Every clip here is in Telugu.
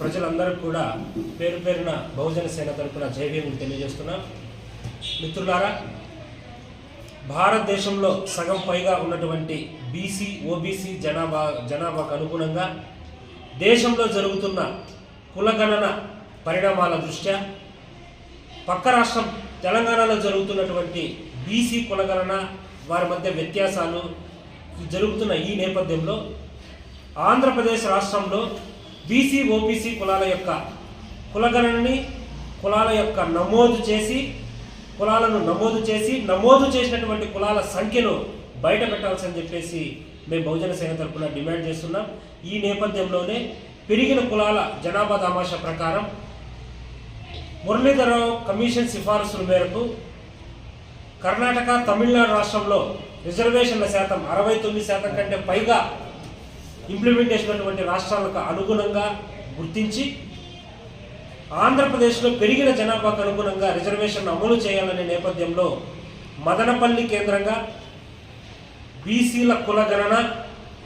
ప్రజలందరూ కూడా పేరు పేరున బహుజన సేన తరపున జై భీములు తెలియజేస్తున్నాం. మిత్రులారా భారతదేశంలో సగం పైగా ఉన్నటువంటి బీసీ ఓబీసీ జనాభా జనాభాకు అనుగుణంగా దేశంలో జరుగుతున్న కులగణన పరిణామాల దృష్ట్యా పక్క రాష్ట్రం తెలంగాణలో జరుగుతున్నటువంటి బీసీ కులగణన వారి మధ్య వ్యత్యాసాలు జరుగుతున్న ఈ నేపథ్యంలో ఆంధ్రప్రదేశ్ రాష్ట్రంలో బీసీ ఓబీసీ కులాల యొక్క కులగణనని కులాల యొక్క నమోదు చేసి కులాలను నమోదు చేసి నమోదు చేసినటువంటి కులాల సంఖ్యను బయట పెట్టాల్సని చెప్పేసి మేము బహుజన సేన తరఫున డిమాండ్ చేస్తున్నాం. ఈ నేపథ్యంలోనే పెరిగిన కులాల జనాభా తమాషా ప్రకారం మురళీధరరావు కమిషన్ సిఫారసుల మేరకు కర్ణాటక తమిళనాడు రాష్ట్రంలో రిజర్వేషన్ల శాతం అరవై తొమ్మిది శాతం కంటే పైగా ఇంప్లిమెంటేషన్ అటువంటి రాష్ట్రాలకు అనుగుణంగా గుర్తించి ఆంధ్రప్రదేశ్లో పెరిగిన జనాభాకు అనుగుణంగా రిజర్వేషన్ అమలు చేయాలనే నేపథ్యంలో మదనపల్లి కేంద్రంగా బీసీల కులగణన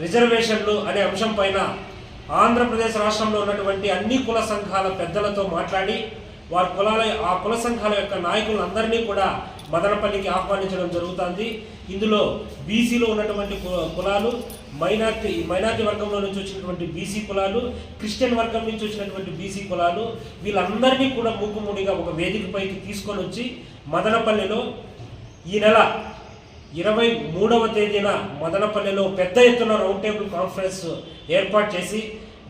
రిజర్వేషన్లు అనే అంశం పైన ఆంధ్రప్రదేశ్ రాష్ట్రంలో ఉన్నటువంటి అన్ని కుల సంఘాల పెద్దలతో మాట్లాడి వారి కులాల ఆ కుల సంఘాల యొక్క నాయకులందరినీ కూడా మదనపల్లికి ఆహ్వానించడం జరుగుతుంది. ఇందులో బీసీలో ఉన్నటువంటి కు- కులాలు మైనార్టీ మైనార్టీ వర్గంలో నుంచి వచ్చినటువంటి బీసీ కులాలు క్రిస్టియన్ వర్గం నుంచి వచ్చినటువంటి బీసీ కులాలు వీళ్ళందరినీ కూడా మూకుముడిగా ఒక వేదికపైకి తీసుకొని వచ్చి మదనపల్లిలో ఈ నెల ఇరవై మూడవ తేదీన మదనపల్లిలో పెద్ద ఎత్తున రౌండ్ టేబుల్ కాన్ఫరెన్స్ ఏర్పాటు చేసి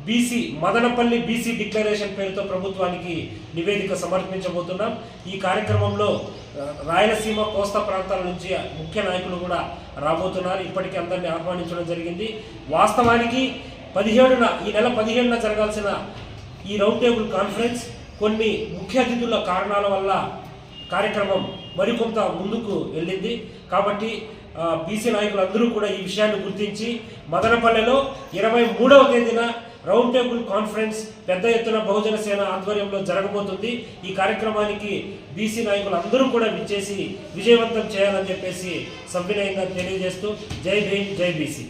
బీసీ మదనపల్లి బీసీ డిక్లరేషన్ పేరుతో ప్రభుత్వానికి నివేదిక సమర్పించబోతున్నాం. ఈ కార్యక్రమంలో రాయలసీమ కోస్తా ప్రాంతాల నుంచి ముఖ్య నాయకులు కూడా రాబోతున్నారు. ఇప్పటికీ అందరినీ ఆహ్వానించడం జరిగింది. వాస్తవానికి పదిహేడున ఈ నెల పదిహేడున జరగాల్సిన ఈ రౌండ్ టేబుల్ కాన్ఫరెన్స్ కొన్ని ముఖ్య అతిథుల కారణాల వల్ల కార్యక్రమం మరికొంత ముందుకు వెళ్ళింది. కాబట్టి బీసీ నాయకులందరూ కూడా ఈ విషయాన్ని గుర్తించి మదనపల్లెలో ఇరవై మూడవ తేదీన రౌండ్ టేబుల్ కాన్ఫరెన్స్ పెద్ద ఎత్తున బహుజన సేన ఆధ్వర్యంలో జరగబోతుంది. ఈ కార్యక్రమానికి బీసీ నాయకులు అందరూ కూడా విచ్చేసి విజయవంతం చేయాలని చెప్పేసి సభ్యులైన తెలియజేస్తూ జై భీమ్ జై బీసీ.